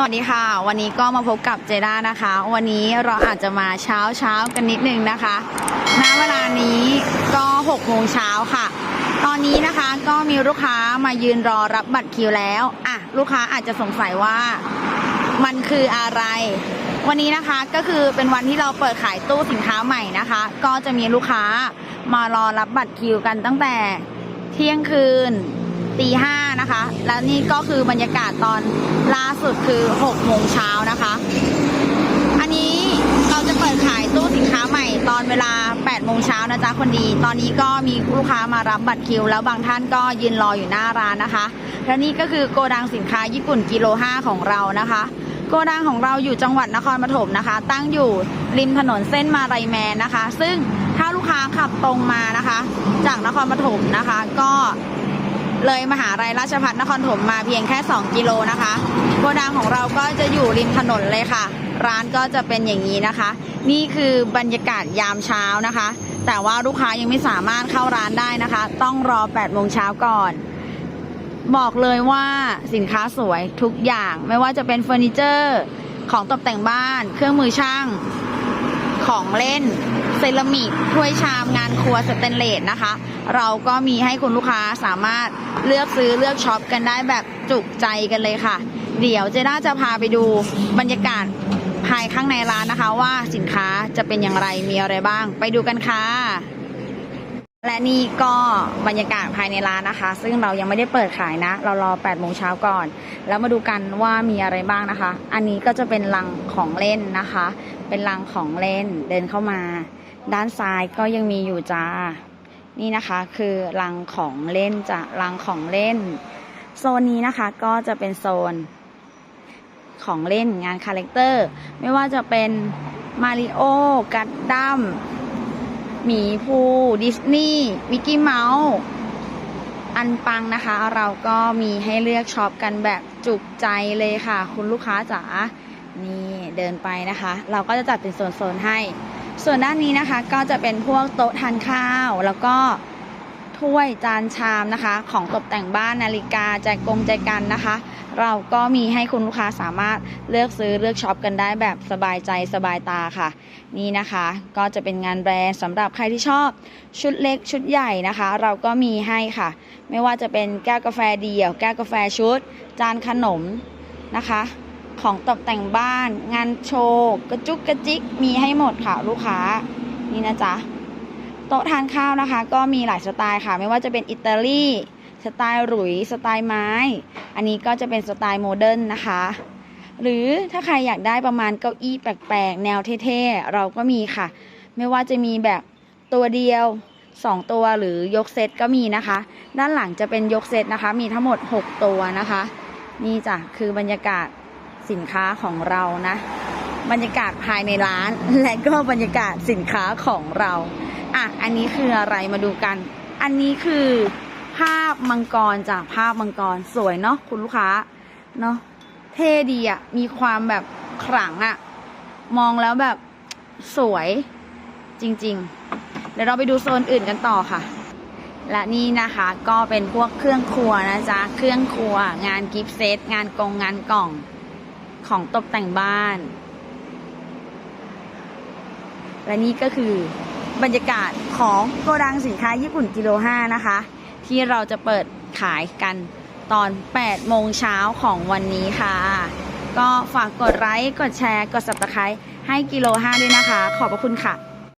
สวัสดีค่ะ วันนี้ก็มาพบกับเจด้านะคะ วันนี้เราอาจจะมาเช้าเช้ากันนิดนึงนะคะณเวลานี้ก็6โมงเช้าค่ะ ตอนนี้นะคะก็มีลูกค้ามายืนรอรับบัตรคิวแล้วอะลูกค้าอาจจะสงสัยว่ามันคืออะไร วันนี้นะคะก็คือเป็นวันที่เราเปิดขายตู้สินค้าใหม่นะคะ ก็จะมีลูกค้ามารอรับบัตรคิวกันตั้งแต่เที่ยงคืน ตีห้านะคะ แล้วนี่ก็คือบรรยากาศตอนล่าสุดคือ6โมงเช้านะคะ อันนี้เราจะเปิดขายตู้สินค้าใหม่ตอนเวลา8โมงเช้านะจ๊ะคนดี ตอนนี้ก็มีลูกค้ามารับบัตรคิว แล้วบางท่านก็ยืนรออยู่หน้าร้านนะคะ และนี่ก็คือโกดังสินค้าญี่ปุ่นกิโล5ของเรานะคะโกดังของเราอยู่จังหวัดนครปฐมนะคะ ตั้งอยู่ริมถนนเส้นมาลายแมนนะคะ ซึ่งถ้าลูกค้าขับตรงมานะคะ จากนครปฐมนะคะ ก็ เลยมหาลัยราชภัฏนครปฐมมาเพียงแค่ 2 กิโลนะคะโกดังของเราก็จะอยู่ริมถนนเลยค่ะ ร้านก็จะเป็นอย่างนี้นะคะ นี่คือบรรยากาศยามเช้านะคะ แต่ว่าลูกค้ายังไม่สามารถเข้าร้านได้นะคะ ต้องรอ8โมงเช้าก่อน บอกเลยว่าสินค้าสวยทุกอย่างไม่ว่าจะเป็นเฟอร์นิเจอร์ของตกแต่งบ้าน เครื่องมือช่างของเล่น เซรามิกถ้วยชามงานครัวสเตนเลสนะคะ เราก็มีให้คุณลูกค้าสามารถเลือกซื้อเลือกช็อปกันได้แบบจุใจกันเลยค่ะ เดี๋ยวเจด้าจะพาไปดูบรรยากาศภายข้างในร้านนะคะว่าสินค้าจะเป็นอย่างไรมีอะไรบ้าง ไปดูกันค่ะ และนี่ก็บรรยากาศภายในร้านนะคะ ซึ่งเรายังไม่ได้เปิดขายนะ เรารอ8โมงเช้าก่อน แล้วมาดูกันว่ามีอะไรบ้างนะคะ อันนี้ก็จะเป็นลังของเล่นนะคะ เป็นลังของเล่นเดินเข้ามา ด้านซ้ายก็ยังมีอยู่จ้า นี่นะคะคือลังของเล่นจ้ะลังของเล่น โซนนี้นะคะก็จะเป็นโซนของเล่นงานคาแรคเตอร์ ไม่ว่าจะเป็นมาริโอกัดดัมหมีภูดิสนีย์มิกกี้เมาส์อันปังนะคะ เราก็มีให้เลือกช็อปกันแบบจุกใจเลยค่ะ คุณลูกค้าจ๋านี่เดินไปนะคะ เราก็จะจัดเป็นโซนๆให้ ส่วนด้านนี้นะคะก็จะเป็นพวกโต๊ะทานข้าว แล้วก็ถ้วยจานชามนะคะ ของตกแต่งบ้านนาฬิกาแจกกงแจกันนะคะ เราก็มีให้คุณลูกค้าสามารถเลือกซื้อเลือกช็อปกันได้แบบสบายใจสบายตาค่ะ นี่นะคะ ก็จะเป็นงานแบรนด์สำหรับใครที่ชอบชุดเล็กชุดใหญ่นะคะ เราก็มีให้ค่ะ ไม่ว่าจะเป็นแก้วกาแฟเดี่ยว แก้วกาแฟชุด จานขนมนะคะ ของตกแต่งบ้าน งานโชว์กระจุกกระจิกมีให้หมดค่ะลูกค้า นี่นะจ๊ะโต๊ะทานข้าวนะคะ ก็มีหลายสไตล์ค่ะ ไม่ว่าจะเป็นอิตาลีสไตล์หรุยสไตล์ไม้ อันนี้ก็จะเป็นสไตล์โมเดิร์นนะคะ หรือถ้าใครอยากได้ประมาณเก้าอี้แปลกๆ แนวเท่ๆ เราก็มีค่ะ ไม่ว่าจะมีแบบตัวเดียว 2 ตัวหรือยกเซตก็มีนะคะ ด้านหลังจะเป็นยกเซตนะคะ มีทั้งหมด 6 ตัวนะคะ นี่จ้ะคือบรรยากาศ สินค้าของเรานะ บรรยากาศภายในร้าน และก็บรรยากาศสินค้าของเราอะอันนี้คืออะไรมาดูกัน อันนี้คือภาพมังกรจากภาพมังกรสวยเนาะคุณลูกค้าเนาะเท่ดีอะ่ะมีความแบบขลังอะ่ะมองแล้วแบบสวยจริง ๆ เดี๋ยวเราไปดูโซนอื่นกันต่อค่ะ และนี่นะคะก็เป็นพวกเครื่องครัวนะจ๊ะ เครื่องครัว งานกิฟต์เซตงานกงงานกล่อง ของตกแต่งบ้าน และนี่ก็คือบรรยากาศของโกดังสินค้าญี่ปุ่นกิโลห้านะคะ ที่เราจะเปิดขายกันตอน 8 โมงเช้าของวันนี้ค่ะ ก็ฝากกดไลค์ กดแชร์ กด subscribe ให้กิโลห้าด้วยนะคะ ขอบพระคุณค่ะ